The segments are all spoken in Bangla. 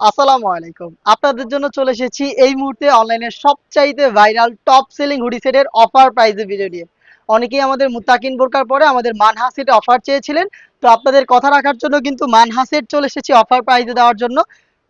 আসসালামু আলাইকুম। আপনাদের জন্য চলে এসেছি এই মুহূর্তে অনলাইনে সবচাইতে ভাইরাল টপ সেলিং হুডি সেটের অফার প্রাইসে ভিডিও নিয়ে। অনেকেই আমাদের মুতাকিন বোরকার পরে আমাদের মানহা সেটে অফার চেয়েছিলেন। তো আপনাদের কথা রাখার জন্য কিন্তু মানহা সেট চলে এসেছি অফার প্রাইজে দেওয়ার জন্য।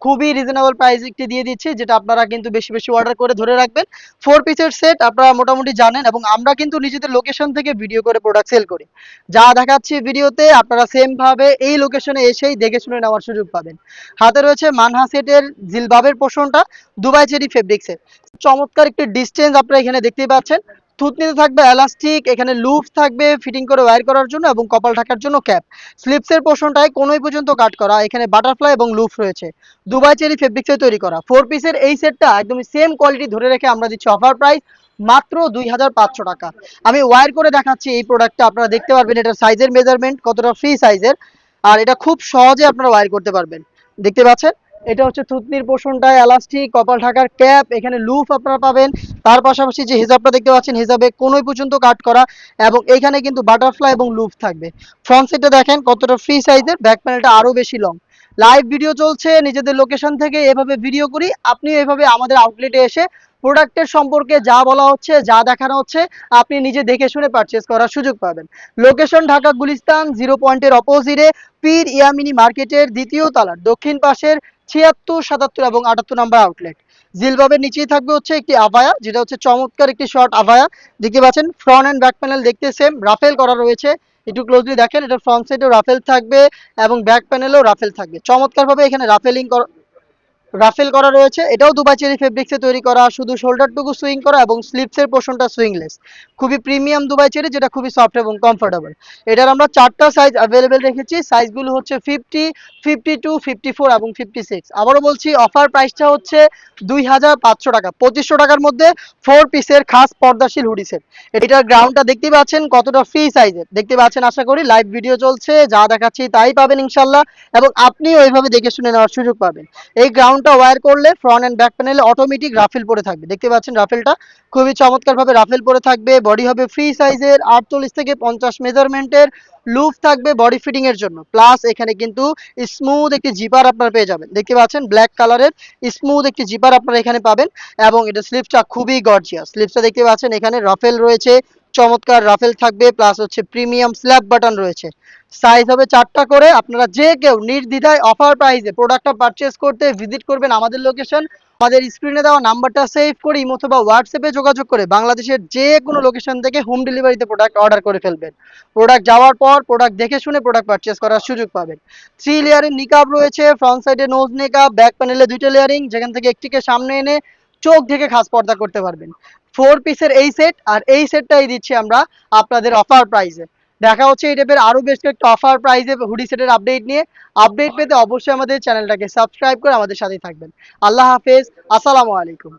খুবই রিজনেবল প্রাইস একটি দিয়ে দিচ্ছি, যেটা আপনারা কিন্তু বেশি বেশি অর্ডার করে ধরে রাখবেন। ফোর পিসের সেট আপনারা মোটামুটি জানেন এবং আমরা কিন্তু নিজেদের লোকেশন থেকে ভিডিও করে প্রোডাক্ট সেল করি। যা দেখাচ্ছি ভিডিওতে আপনারা সেম ভাবে এই লোকেশনে এসেই দেখে শুনে নেওয়ার সুযোগ পাবেন। হাতে রয়েছে মানহা সেটের জিলবাবের পোষণটা, দুবাই চেরি ফেব্রিক্সের চমৎকার একটি ডিস্টেন্স আপনারা এখানে দেখতেই পাচ্ছেন। থুতনিতে থাকবে এলাস্টিক এখানে লুপ থাকবে ফিটিং করে ওয়্যার করার জন্য এবং কপাল ঢাকার জন্য ক্যাপ স্লিপসের পোষণটায় কোনোই পর্যন্ত কাট করা, এখানে বাটারফ্লাই এবং লুপ রয়েছে। দুবাই চেরি ফেব্রিক্সে তৈরি করা। ফোর পিসের এই সেটটা একদমই সেম কোয়ালিটি ধরে রেখে আমরা দিচ্ছি অফার প্রাইস মাত্র দুই হাজার পাঁচশো টাকা। আমি ওয়্যার করে দেখাচ্ছি এই প্রোডাক্টটা আপনারা দেখতে পারবেন এটার সাইজের মেজারমেন্ট কতটা ফ্রি সাইজের আর এটা খুব সহজে আপনারা ওয়্যার করতে পারবেন। দেখতে পাচ্ছেন? এটা হচ্ছে থুতনির পোষণটা এলাস্টিক কপাল ঢাকার ক্যাপ এখানে লুফ আপনারা পাবেন। তার পাশাপাশি যে হিজাবটা দেখতে পাচ্ছেন, হিজাবে কোনোই পর্যন্ত কাট করা এবং এখানে কিন্তু বাটারফ্লাই এবং লুফ থাকবে। ফ্রন্ট সাইডটা দেখেন কতটা ফ্রি সাইজের ব্যাক প্যানেলটা আরও বেশি লং লাইভ ভিডিও চলছে, নিজেদের লোকেশন থেকে এভাবে ভিডিও করি। আপনি এভাবে আমাদের আউটলেটে এসে প্রোডাক্টের সম্পর্কে যা বলা হচ্ছে, যা দেখানো হচ্ছে, আপনি নিজে দেখে শুনে পারচেস করার সুযোগ পাবেন। লোকেশন ঢাকা গুলিস্তান জিরো পয়েন্টের অপোজিটে পীর ইয়ামিনী মার্কেটের দ্বিতীয় তলার, দক্ষিণ পাশের ছিয়াত্তর, সাতাত্তর এবং আটাত্তর নাম্বার আউটলেট জিলবাবের নিচেই থাকবে হচ্ছে একটি আভায়া, যেটা হচ্ছে চমৎকার একটি শর্ট আভায়া। দেখতে পাচ্ছেন ফ্রন্ট অ্যান্ড ব্যাক প্যানেল দেখতে সেম রাফেল করা রয়েছে। একটু ক্লোজলি দেখেন, এটা ফ্রন্ট সাইডেও রাফেল থাকবে এবং ব্যাক প্যানেলেও রাফেল থাকবে। চমৎকারভাবে এখানে রাফেলিং রাফেল করা রয়েছে। এটাও দুবাই চেরি ফেব্রিক্সে তৈরি করা। শুধু শোল্ডারটুকু সুইং করা এবং স্লিপসের পোর্শনটা সুইংলেস খুবই প্রিমিয়াম দুবাই চেরি, যেটা খুবই সফট এবং কমফোর্টেবল এটার আমরা চারটা সাইজ অ্যাভেলেবেল রেখেছি। সাইজগুলো হচ্ছে fifty fifty two fifty four এবং ফিফটি সিক্স আবারও বলছি অফার প্রাইসটা হচ্ছে দুই হাজার পাঁচশো টাকা। পঁচিশশো টাকার মধ্যে ফোর পিসের খাস পর্দাশীল হুডি সেট এটার গ্রাউন্ডটা দেখতে পাচ্ছেন কতটা ফ্রি সাইজের দেখতে পাচ্ছেন, আশা করি লাইভ ভিডিও চলছে। যা দেখাচ্ছি তাই পাবেন ইনশাল্লাহ এবং আপনিও এইভাবে দেখে শুনে নেওয়ার সুযোগ পাবেন। এই গ্রাউন্ডটা ওয়্যার করলে ফ্রন্ট অ্যান্ড ব্যাক প্যানেলে অটোমেটিক রাফেল পরে থাকবে। দেখতে পাচ্ছেন রাফেলটা খুবই চমৎকারভাবে রাফেল পরে থাকবে। বডি হবে ফ্রি সাইজের আটচল্লিশ থেকে পঞ্চাশ মেজারমেন্টের লুপ থাকবে বডি ফিটিং এর জন্য। প্লাস এখানে কিন্তু স্মুথ একটি জিপার আপনারা পেয়ে যাবেন। দেখতে পাচ্ছেন ব্ল্যাক কালারের স্মুথ একটি জিপার আপনারা এখানে পাবেন এবং এটা স্লিপসটা খুবই গর্জিয়াস স্লিপসটা দেখতে পাচ্ছেন এখানে রাফেল রয়েছে। চমৎকার রাফেল থাকবে প্লাস হচ্ছে প্রিমিয়াম স্ল্যাব বাটন রয়েছে। সাইজ হবে চারটা করে, আপনারা যে কেউ নির্দ্বিধায় অফার প্রাইসে প্রোডাক্টটা পারচেস করতে ভিজিট করবেন আমাদের লোকেশন আমাদের স্ক্রিনে দেওয়া নাম্বারটা সেভ করে অথবা হোয়াটসঅ্যাপে যোগাযোগ করে বাংলাদেশের যে কোনো লোকেশন থেকে হোম ডেলিভারিতে প্রোডাক্ট অর্ডার করে ফেলবেন। প্রোডাক্ট যাওয়ার পর প্রোডাক্ট দেখে শুনে প্রোডাক্ট পারচেস করার সুযোগ পাবেন। থ্রি লেয়ারের নিকাব রয়েছে ফ্রন্ট সাইডে নোজ নিকাব ব্যাক প্যানেলে দুইটা লেয়ারিং যেখান থেকে একটিকে সামনে এনে চোখ ঢেকে খাস পর্দা করতে পারবেন। ফোর পিসের এই সেট আর এই সেটটাই দিচ্ছি আমরা আপনাদের অফার প্রাইসে দেখা হচ্ছে এই টাইপের আরও বেশ কয়েকটা অফার প্রাইসে হুডি সেটের আপডেট নিয়ে। আপডেট পেতে অবশ্যই আমাদের চ্যানেলটাকে সাবস্ক্রাইব করে আমাদের সাথেই থাকবেন। আল্লাহ হাফেজ, আসসালামু আলাইকুম।